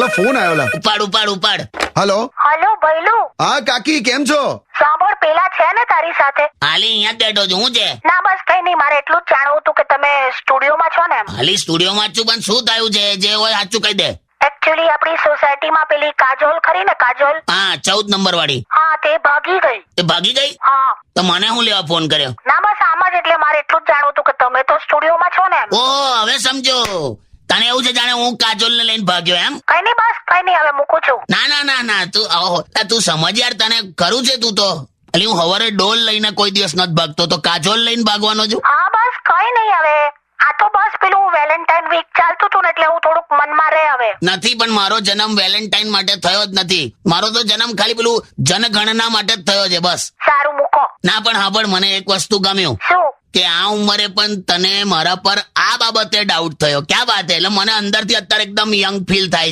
એટલે ફોન આવ્યો લા ઉપાડ ઉપાડ ઉપાડ. હલો હલો ભૈલું હા કાકી કેમ છો? સાંભળ પેલા છે ને તારી સાથે. હાલી અહીંયા જ બેઠો છું. હું છે? ના બસ કઈ નહીં મારે એટલું જ જાણવું હતું કે તમે સ્ટુડિયોમાં છો ને હાલી સ્ટુડિયોમાં છું પણ શું થયું છે? જે હોય સાચું કહી દે. એકચ્યુઅલી આપણી સોસાયટીમાં પેલી કાજોલ ખરી ને કાજોલ? હા ચૌદ નંબર વાળી હા તે ભાગી ગઈ. તે ભાગી ગઈ? હા. તો મને હું લેવા ફોન કર્યો? ના બસ આમ જ એટલે મારે એટલું જ જાણવું હતું કે તમે તો સ્ટુડિયોમાં છો ને ઓ હવે સમજો. તને એવું છે જાણે હું કાજોલ ને લઈને ભાગ્યો એમ? કઈ નહીં બસ કઈ નહીં હવે મૂકું છું. ના ના ના ના તું ઓહો તું સમજ યાર તને કરું છે તું તો? એટલે હું હવારે ડોલ લઈને કોઈ દિવસ નથી ભાગતો તો કાજોલ લઈને ભાગવાનો છું? હા બસ કઈ નહીં હવે. આ તો બસ પેલું વેલેન્ટાઇન વીક ચાલતું હતું ને એટલે હું થોડુંક મનમાં રહે હવે. નથી પણ મારો જન્મ વેલેન્ટાઇન માટે થયો જ નથી. મારો તો જન્મ ખાલી પેલું જનગણના માટે જ થયો છે બસ. સારું મૂકો. ના પણ હા પણ મને એક વસ્તુ ગમ્યું. શું? કે આ ઉંમરે પણ તને મારા પર આ બાબતે ડાઉટ થયો. ક્યાં વાત એટલે મને અંદરથી અત્યારે એકદમ યંગ ફીલ થાય છે.